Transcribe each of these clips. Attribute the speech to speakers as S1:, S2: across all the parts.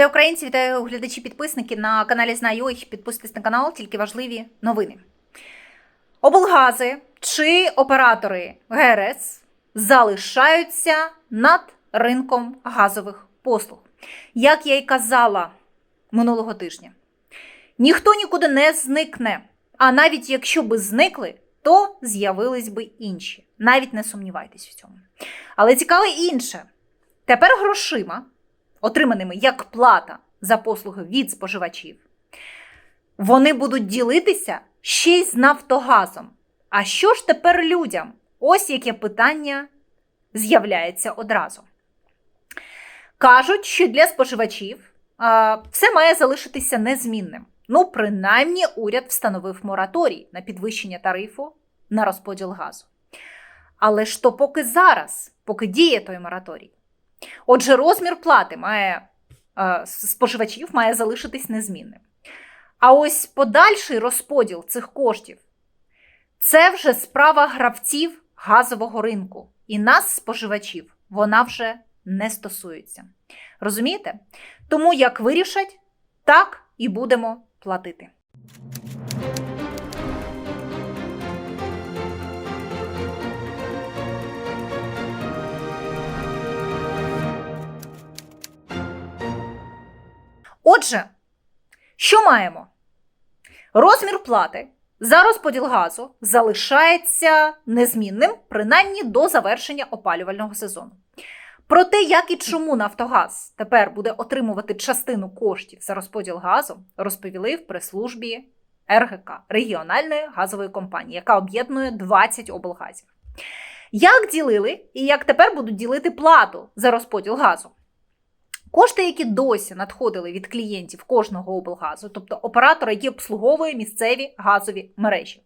S1: Для українців вітаю глядачі підписники на каналі Знаю їх. Підписуйтесь на канал, тільки важливі новини. Облгази чи оператори ГРС залишаються над ринком газових послуг. Як я й казала минулого тижня, ніхто нікуди не зникне. А навіть якщо би зникли, то з'явились би інші. Навіть не сумнівайтесь в цьому. Але цікаве інше. Тепер грошима, отриманими як плата за послуги від споживачів, вони будуть ділитися ще й з Нафтогазом. А що ж тепер людям? Ось яке питання з'являється одразу. Кажуть, що для споживачів а, все має залишитися незмінним. Ну, принаймні, уряд встановив мораторій на підвищення тарифу на розподіл газу. Але ж то поки зараз, поки діє той мораторій. Отже, розмір плати має е, споживачів має залишитись незмінним. А ось подальший розподіл цих коштів це вже справа гравців газового ринку. І нас, споживачів, вона вже не стосується. Розумієте? Тому як вирішать, так і будемо платити. Отже, що маємо? Розмір плати за розподіл газу залишається незмінним, принаймні до завершення опалювального сезону. Про те, як і чому Нафтогаз тепер буде отримувати частину коштів за розподіл газу, розповіли в прес-службі РГК регіональної газової компанії, яка об'єднує 20 облгазів. Як ділили і як тепер будуть ділити плату за розподіл газу? Кошти, які досі надходили від клієнтів кожного облгазу, тобто оператора, який обслуговує місцеві газові мережі,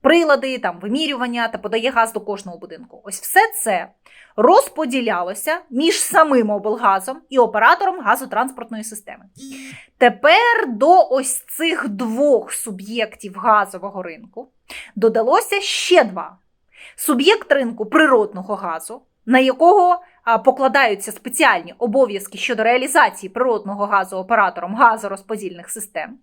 S1: прилади, там вимірювання та подає газ до кожного будинку. Ось все це розподілялося між самим облгазом і оператором газотранспортної системи. Тепер до ось цих двох суб'єктів газового ринку додалося ще два: суб'єкт ринку природного газу, на якого покладаються спеціальні обов'язки щодо реалізації природного газу оператором газорозподільних систем,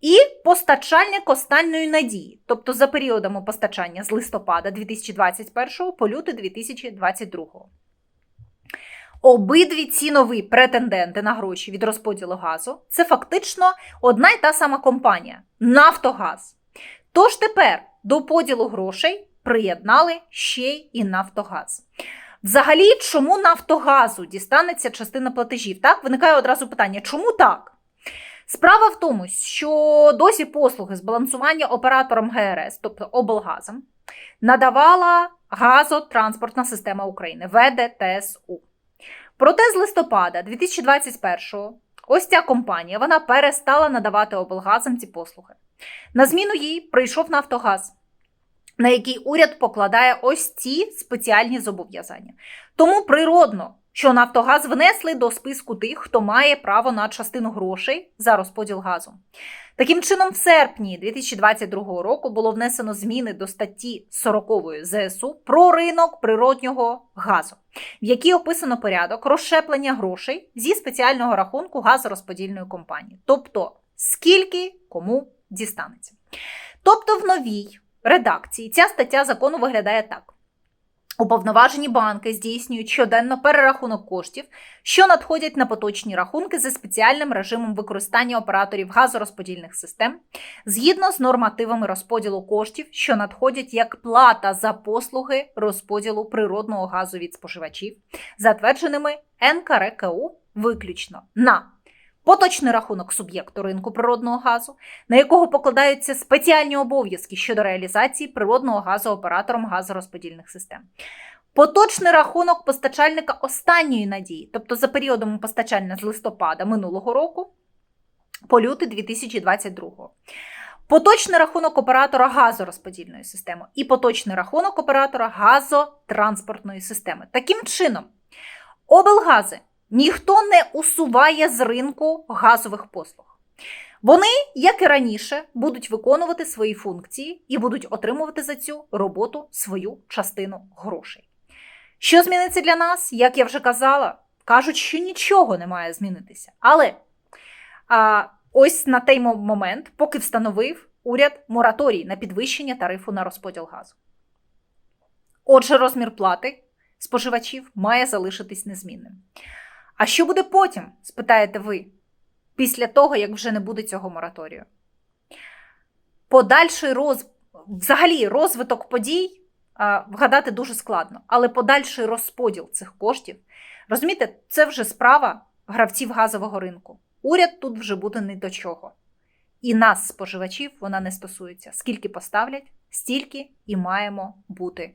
S1: і постачальник останньої надії, тобто за періодами постачання з листопада 2021 по лютий 2022. Обидві ці нові претенденти на гроші від розподілу газу це фактично одна й та сама компанія Нафтогаз. Тож тепер до поділу грошей приєднали ще й і Нафтогаз. Взагалі, чому Нафтогазу дістанеться частина платежів? Так, виникає одразу питання, чому так? Справа в тому, що досі послуги з балансування оператором ГРС, тобто облгазом, надавала газотранспортна система України ВДТСУ. Проте з листопада 2021-го ось ця компанія вона перестала надавати облгазам ці послуги. На зміну їй прийшов Нафтогаз на який уряд покладає ось ці спеціальні зобов'язання. Тому природно, що Нафтогаз внесли до списку тих, хто має право на частину грошей за розподіл газу. Таким чином, в серпні 2022 року було внесено зміни до статті 40 ЗСУ про ринок природнього газу, в якій описано порядок розщеплення грошей зі спеціального рахунку газорозподільної компанії, тобто скільки кому дістанеться. Тобто, в новій редакції ця стаття закону виглядає так. Уповноважені банки здійснюють щоденно перерахунок коштів, що надходять на поточні рахунки за спеціальним режимом використання операторів газорозподільних систем згідно з нормативами розподілу коштів, що надходять як плата за послуги розподілу природного газу від споживачів, затвердженими НКРКУ виключно на поточний рахунок суб'єкту ринку природного газу, на якого покладаються спеціальні обов'язки щодо реалізації природного газу оператором газорозподільних систем. Поточний рахунок постачальника останньої надії, тобто за періодом постачання з листопада минулого року по лютий 2022 Поточний рахунок оператора газорозподільної системи і поточний рахунок оператора газотранспортної системи. Таким чином, облгази ніхто не усуває з ринку газових послуг. Вони, як і раніше, будуть виконувати свої функції і будуть отримувати за цю роботу свою частину грошей. Що зміниться для нас? Як я вже казала, кажуть, що нічого не має змінитися. Але А ось на той момент, поки встановив уряд мораторій на підвищення тарифу на розподіл газу. Отже, розмір плати споживачів має залишитись незмінним. А що буде потім? спитаєте ви, після того, як вже не буде цього мораторію? Подальший роз... взагалі розвиток подій а, вгадати дуже складно, але подальший розподіл цих коштів, розумієте, це вже справа гравців газового ринку. Уряд тут вже буде не до чого. І нас, споживачів, вона не стосується. Скільки поставлять, стільки і маємо бути